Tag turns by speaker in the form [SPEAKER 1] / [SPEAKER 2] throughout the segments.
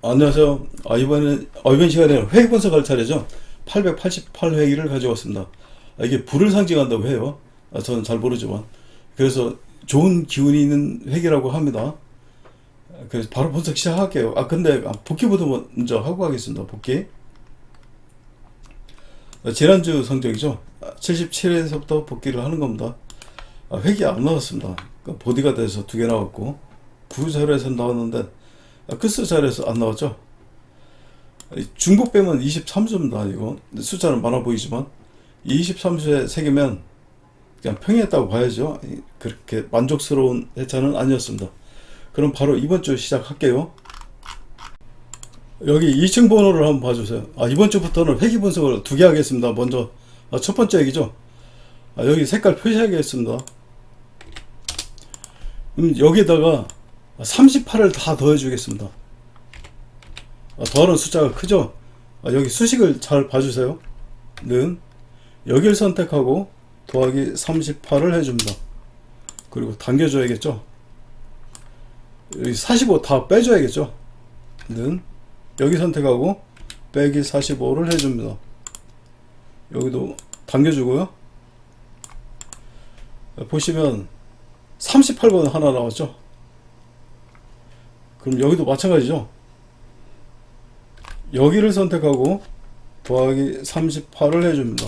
[SPEAKER 1] 안녕하세요. 아, 이번에, 아, 이번 시간에 회의 분석할 차례죠. 888회의를 가져왔습니다. 아, 이게 불을 상징한다고 해요. 아, 저는 잘 모르지만. 그래서 좋은 기운이 있는 회기라고 합니다. 아, 그래서 바로 분석 시작할게요. 아, 근데 아, 복귀부터 먼저 하고 가겠습니다. 복귀. 아, 지난주 성적이죠. 77에서부터 복귀를 하는 겁니다. 아, 획이 안 나왔습니다. 그 보디가 돼서 두 개 나왔고, 구자료에서 나왔는데, 아, 끝수 자리에서 안 나왔죠? 이 중복 빼면 23수입니다, 이거. 근데 숫자는 많아 보이지만, 이 23수에 새기면 그냥 평이했다고 봐야죠. 이- 그렇게 만족스러운 회차는 아니었습니다. 그럼 바로 이번 주 시작할게요. 여기 2층 번호를 한번 봐주세요. 아, 이번 주부터는 회기 분석을 두 개 하겠습니다. 먼저, 아, 첫 번째 얘기죠. 아, 여기 색깔 표시하겠습니다. 음, 여기다가 38을 다 더해주겠습니다. 아, 더하는 숫자가 크죠? 아, 여기 수식을 잘 봐주세요. 는 여기를 선택하고 더하기 38을 해줍니다. 그리고 당겨줘야겠죠? 여기 45 다 빼줘야겠죠? 는 여기 선택하고 빼기 45를 해줍니다. 여기도 당겨주고요. 보시면 38번 하나 나왔죠? 그럼 여기도 마찬가지죠. 여기를 선택하고 더하기 38을 해줍니다.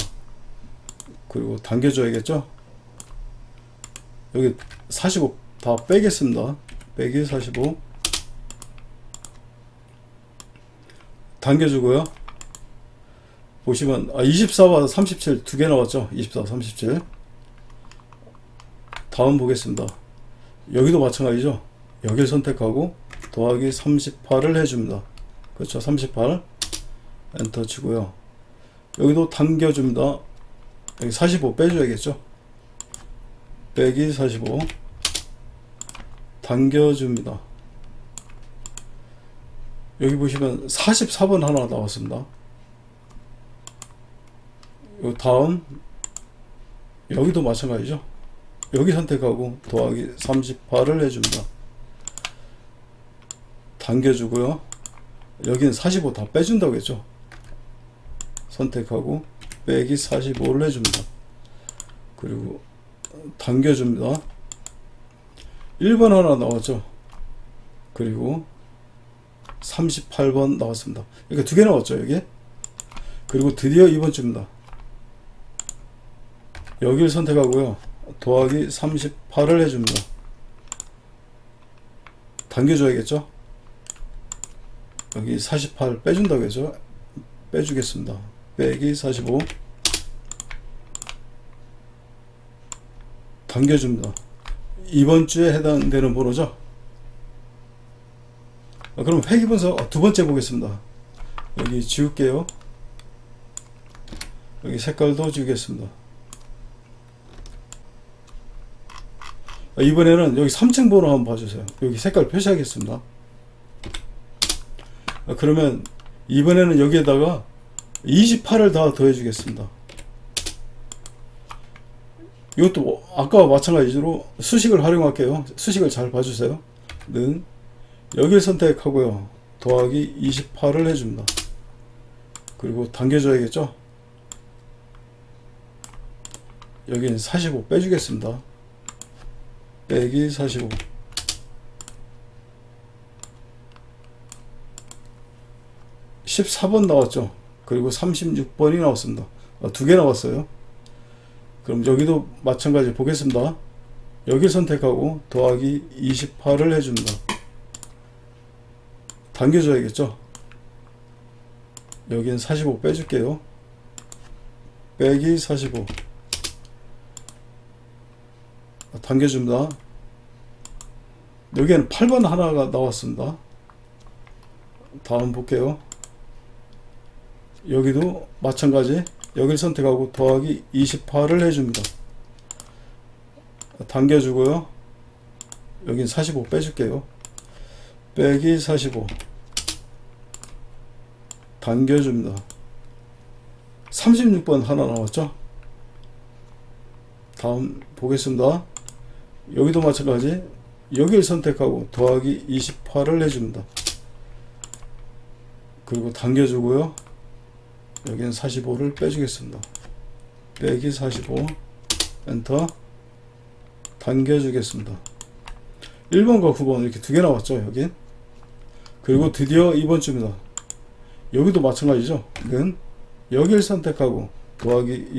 [SPEAKER 1] 그리고 당겨줘야겠죠. 여기 45 다 빼겠습니다. 빼기 45 당겨주고요. 보시면 아, 24와 37 두 개 나왔죠. 24, 37 다음 보겠습니다. 여기도 마찬가지죠. 여기를 선택하고 더하기 38을 해줍니다. 그렇죠. 38 엔터 치고요. 여기도 당겨줍니다. 여기 45 빼줘야겠죠. 빼기 45 당겨줍니다. 여기 보시면 44번 하나 나왔습니다. 요 다음 여기도 마찬가지죠. 여기 선택하고 더하기 38을 해줍니다. 당겨주고요. 여기는 45 다 빼준다고 했죠. 선택하고 빼기 45를 해줍니다. 그리고 당겨줍니다. 1번 하나 나왔죠. 그리고 38번 나왔습니다. 이렇게 두개 나왔죠, 여기. 그리고 드디어 이번 주입니다. 여기를 선택하고요. 더하기 38을 해줍니다. 당겨줘야겠죠? 여기 48 빼준다고 해서 빼주겠습니다. 빼기 45 당겨줍니다. 이번 주에 해당되는 번호죠? 아, 그럼 회기 분석 두 번째 보겠습니다. 여기 지울게요. 여기 색깔도 지우겠습니다. 아, 이번에는 여기 3층 번호 한번 봐주세요. 여기 색깔 표시하겠습니다. 아, 그러면 이번에는 여기에다가 28을 다 더해 주겠습니다. 이것도 뭐 아까와 마찬가지로 수식을 활용할게요. 수식을 잘 봐주세요. 는 여기를 선택하고요. 더하기 28을 해줍니다. 그리고 당겨줘야겠죠? 여기는 45 빼주겠습니다. 빼기 45 14번 나왔죠. 그리고 36번이 나왔습니다. 두개 나왔어요. 그럼 여기도 마찬가지 보겠습니다. 여기 선택하고 더하기 28을 해줍니다. 당겨줘야겠죠? 여기는 45 빼줄게요. 빼기 45 당겨줍니다. 여기에는 8번 하나가 나왔습니다. 다음 볼게요. 여기도 마찬가지 여기를 선택하고 더하기 28을 해줍니다. 당겨주고요. 여긴 45 빼줄게요. 빼기 45 당겨줍니다. 36번 하나 나왔죠? 다음 보겠습니다. 여기도 마찬가지 여기를 선택하고 더하기 28을 해줍니다. 그리고 당겨주고요. 여기는 45를 빼주겠습니다. 빼기 45 엔터 당겨주겠습니다. 1번과 9번 이렇게 두 개 나왔죠 여기 그리고 드디어 이번 주입니다. 여기도 마찬가지죠. 는 여기를 선택하고 더하기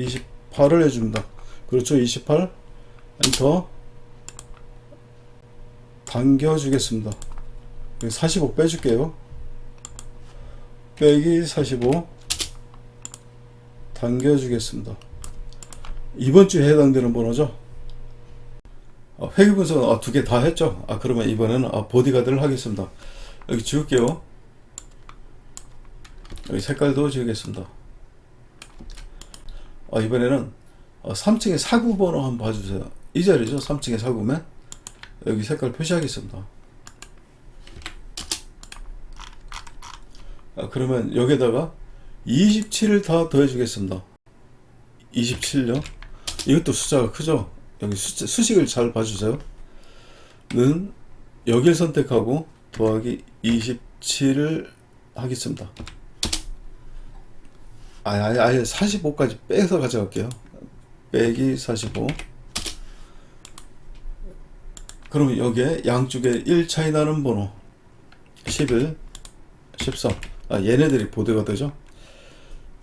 [SPEAKER 1] 28을 해줍니다. 그렇죠 28 엔터 당겨 주겠습니다. 여기 45 빼줄게요. 빼기 45 당겨주겠습니다. 이번 주에 해당되는 번호죠. 아, 회계 분석은 아, 두개 다 했죠. 아 그러면 이번에는 아, 보디가드를 하겠습니다. 여기 지울게요. 여기 색깔도 지우겠습니다. 아, 이번에는 어, 3층의 사구 번호 한번 봐주세요. 이 자리죠. 3층의 사구면 여기 색깔 표시하겠습니다. 아, 그러면 여기다가 27을 다 더해주겠습니다. 27요? 이것도 숫자가 크죠? 여기 수, 수식을 잘 봐주세요. 는 여길 선택하고 더하기 27을 하겠습니다. 아예, 아예, 아예 45까지 빼서 가져갈게요. 빼기 45. 그러면 여기에 양쪽에 1 차이 나는 번호 11, 13. 아, 얘네들이 보드가 되죠?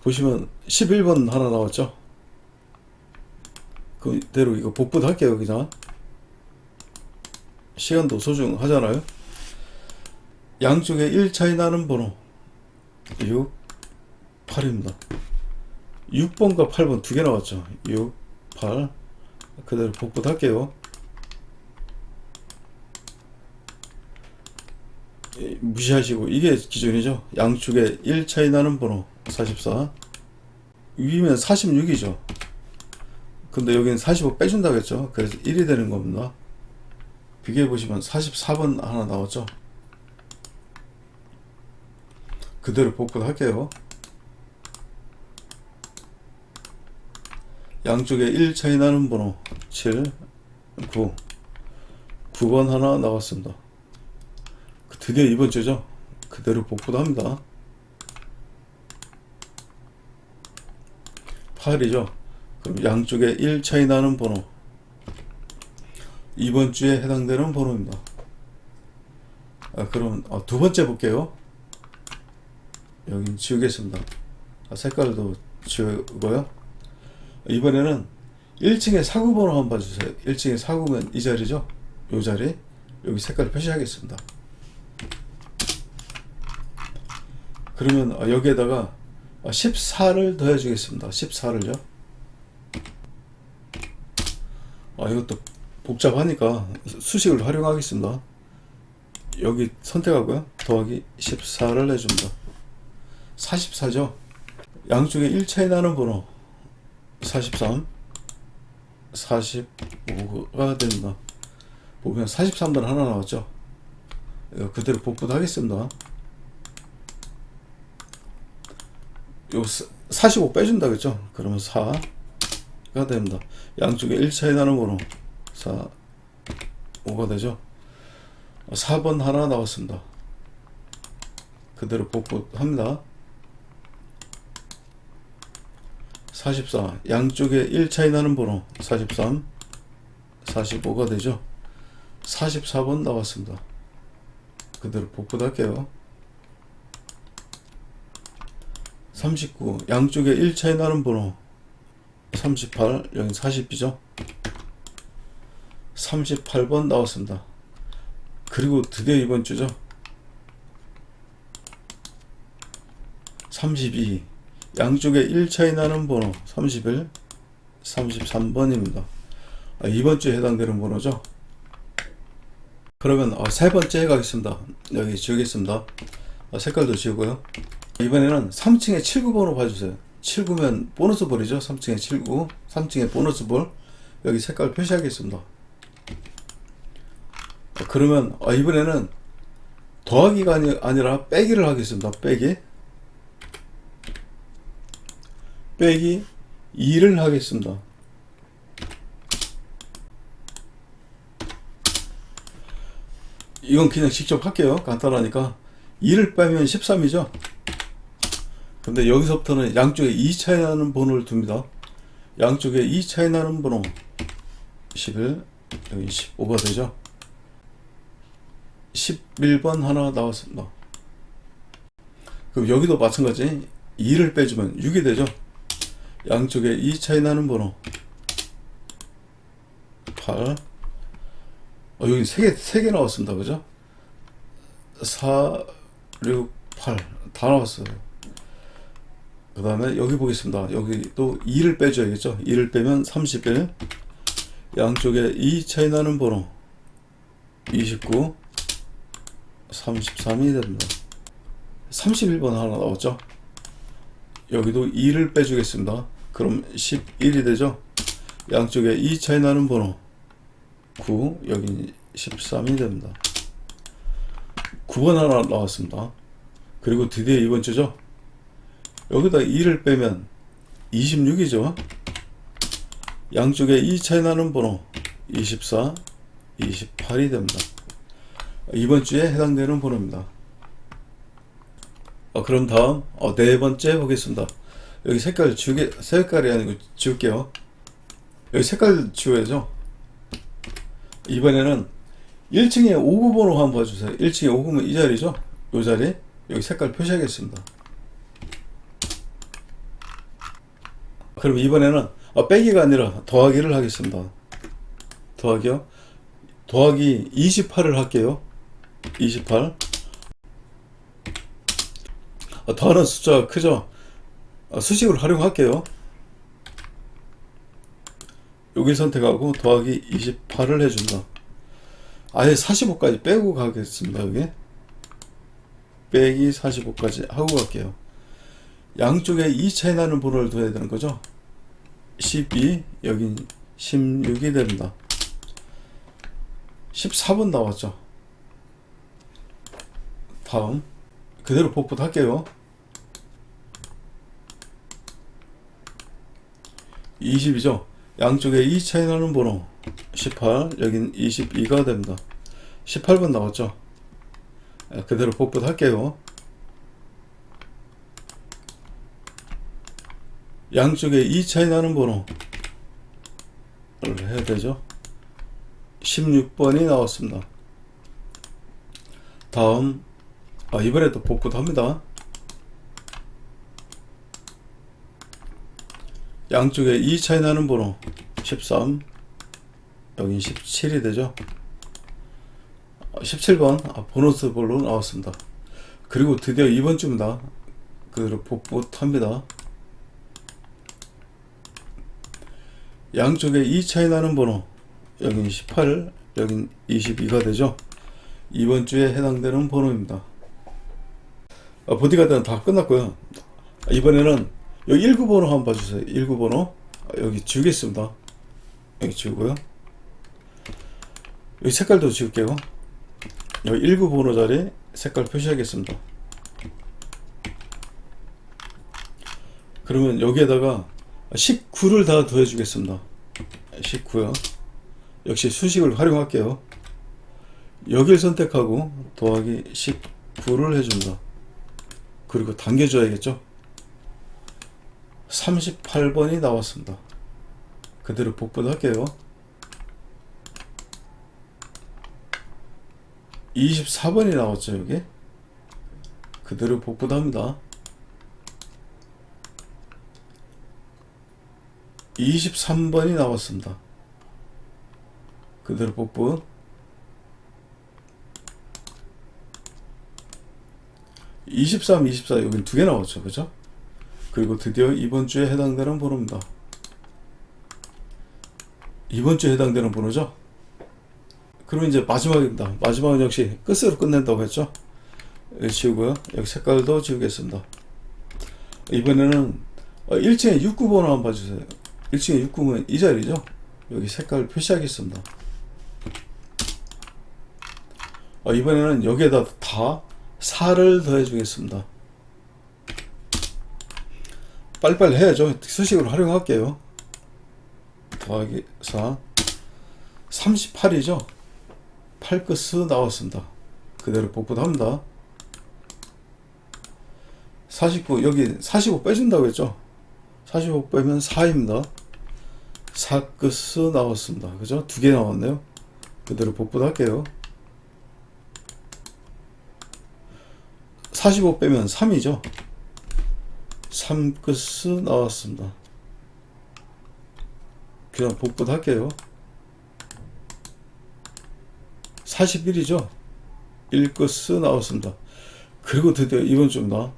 [SPEAKER 1] 보시면 11번 하나 나왔죠? 그대로 이거 복붙 할게요, 그냥. 시간도 소중하잖아요. 양쪽에 1 차이 나는 번호 6, 8입니다. 6번과 8번 두 개 나왔죠. 6, 8. 그대로 복붙 할게요. 무시하시고 이게 기준이죠. 양쪽에 1 차이 나는 번호 44. 위면 46이죠. 근데 여기는 45 빼준다고 했죠. 그래서 1이 되는 겁니다. 비교해 보시면 44번 하나 나왔죠. 그대로 복붙 할게요. 양쪽에 1 차이 나는 번호 7, 9. 9번 하나 나왔습니다. 그 드디어 이번 주죠. 그대로 복붙 합니다. 8이죠. 그럼 양쪽에 1 차이 나는 번호. 이번 주에 해당되는 번호입니다. 아, 그럼 어, 두 번째 볼게요. 여기 지우겠습니다. 아, 색깔도 지우고요. 이번에는 1층에 사구 번호 한번 봐주세요. 1층에 사구면 이 자리죠? 이 자리. 여기 색깔 표시하겠습니다. 그러면 어, 여기에다가 14를 더해 주겠습니다. 14를요. 아, 이것도 복잡하니까 수식을 활용하겠습니다. 여기 선택하고요. 더하기 14를 해줍니다. 44죠. 양쪽에 1 차이 나는 번호 43, 45가 됩니다. 보면 43번 하나 나왔죠. 그대로 복붙 하겠습니다. 요45 빼준다 그랬죠? 그러면 4가 됩니다. 양쪽에 1 차이 나는 번호 4, 5가 되죠? 4번 하나 나왔습니다. 그대로 복붙합니다. 44 양쪽에 1 차이 나는 번호 43 45가 되죠 44번 나왔습니다 그대로 복붙할게요 39 양쪽에 1 차이 나는 번호 38 여기 40이죠 38번 나왔습니다 그리고 드디어 이번 주죠 32 양쪽에 1 차이 나는 번호 31, 33번입니다. 아, 이번 주에 해당되는 번호죠. 그러면 어, 세 번째 가겠습니다. 여기 지우겠습니다. 어, 색깔도 지우고요. 이번에는 3층에 79 번호 봐주세요. 79면 보너스 볼이죠. 3층에 79, 3층에 보너스 볼. 여기 색깔 표시하겠습니다. 어, 그러면 어, 이번에는 더하기가 아니, 아니라 빼기를 하겠습니다. 빼기. 빼기 2를 하겠습니다. 이건 그냥 직접 할게요. 간단하니까 2를 빼면 13이죠. 근데 여기서부터는 양쪽에 2 차이 나는 번호를 둡니다. 양쪽에 2 차이 나는 번호 11, 여기 15가 되죠. 11번 하나 나왔습니다. 그럼 여기도 마찬가지 2를 빼주면 6이 되죠. 양쪽에 2 차이 나는 번호 8 어, 여기 3개, 3개 나왔습니다. 그죠? 4, 6, 8 다 나왔어요. 그 다음에 여기 보겠습니다. 여기 또 2를 빼줘야겠죠. 2를 빼면 31 양쪽에 2 차이 나는 번호 29 33이 됩니다. 31번 하나 나왔죠. 여기도 2를 빼주겠습니다. 그럼 11이 되죠. 양쪽에 2 차이 나는 번호 9 여기 13이 됩니다. 9번 하나 나왔습니다. 그리고 드디어 이번 주죠. 여기다 2를 빼면 26이죠. 양쪽에 2 차이 나는 번호 24, 28이 됩니다. 이번 주에 해당되는 번호입니다. 어, 그럼 다음 어, 네 번째 보겠습니다. 여기 색깔 지우개 색깔이 아니고 지울게요. 여기 색깔 지워야죠. 이번에는 1층에 5구 번호 한번 봐주세요. 1층에 5구면 이 자리죠. 이 자리 여기 색깔 표시하겠습니다. 그럼 이번에는 어, 빼기가 아니라 더하기를 하겠습니다. 더하기요. 더하기 28을 할게요. 28. 어, 더하는 숫자가 크죠? 어, 수식을 활용할게요. 여기 선택하고 더하기 28을 해준다. 아예 45까지 빼고 가겠습니다. 여기. 빼기 45까지 하고 갈게요. 양쪽에 2 차이 나는 번호를 둬야 되는 거죠. 12, 여긴 16이 됩니다. 14번 나왔죠. 다음 그대로 복붙 할게요. 20이죠. 양쪽에 2 차이 나는 번호 18, 여긴 22가 됩니다. 18번 나왔죠. 아, 그대로 복붙 할게요. 양쪽에 2 차이 나는 번호를 해야 되죠. 16번이 나왔습니다. 다음 아, 이번에도 복붙 합니다. 양쪽에 2 차이 나는 번호 13 여긴 17이 되죠. 17번 아, 보너스 볼로 나왔습니다. 그리고 드디어 이번 주입니다. 그대로 복붙합니다. 양쪽에 2 차이 나는 번호 여긴 18 여긴 22가 되죠. 이번 주에 해당되는 번호입니다. 아, 보디가드는 다 끝났고요. 이번에는 여기 19 번호 한번 봐주세요. 19 번호 아, 여기 지우겠습니다. 여기 지우고요. 여기 색깔도 지울게요. 여기 19 번호 자리 색깔 표시하겠습니다. 그러면 여기에다가 19를 다 더해주겠습니다. 19요. 역시 수식을 활용할게요. 여기를 선택하고 더하기 19를 해줍니다. 그리고 당겨줘야겠죠? 38번이 나왔습니다. 그대로 복붙할게요. 24번이 나왔죠, 여기? 그대로 복붙합니다. 23번이 나왔습니다. 그대로 복붙. 23, 24 여기 두개 나왔죠, 그죠? 그리고 드디어 이번 주에 해당되는 번호입니다. 이번 주에 해당되는 번호죠? 그럼 이제 마지막입니다. 마지막은 역시 끝으로 끝낸다고 했죠? 여기 지우고요. 여기 색깔도 지우겠습니다. 이번에는 1층에 69 번호 한번 봐주세요. 1층에 69면 이 자리죠? 여기 색깔 표시하겠습니다. 어, 이번에는 여기에다 다 4를 더해 주겠습니다. 빨리빨리 해야죠. 수식을 활용할게요. 더하기 4 38이죠. 8끝스 나왔습니다. 그대로 복붙합니다. 49 여기 45 빼준다고 했죠 45 빼면 4입니다 4 끝스 나왔습니다. 그죠? 두 개 나왔네요. 그대로 복붙할게요. 45 빼면 3이죠? 3 끝스 나왔습니다. 그냥 복붙할게요. 41이죠? 1 끝스 나왔습니다. 그리고 드디어 이번 주입니다.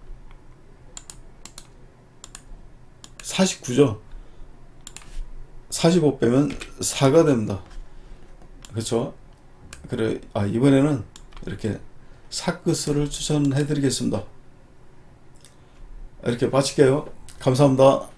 [SPEAKER 1] 49죠 45 빼면 4가 됩니다. 그렇죠? 그래 아 이번에는 이렇게 사크스를 추천해 드리겠습니다. 이렇게 마칠게요. 감사합니다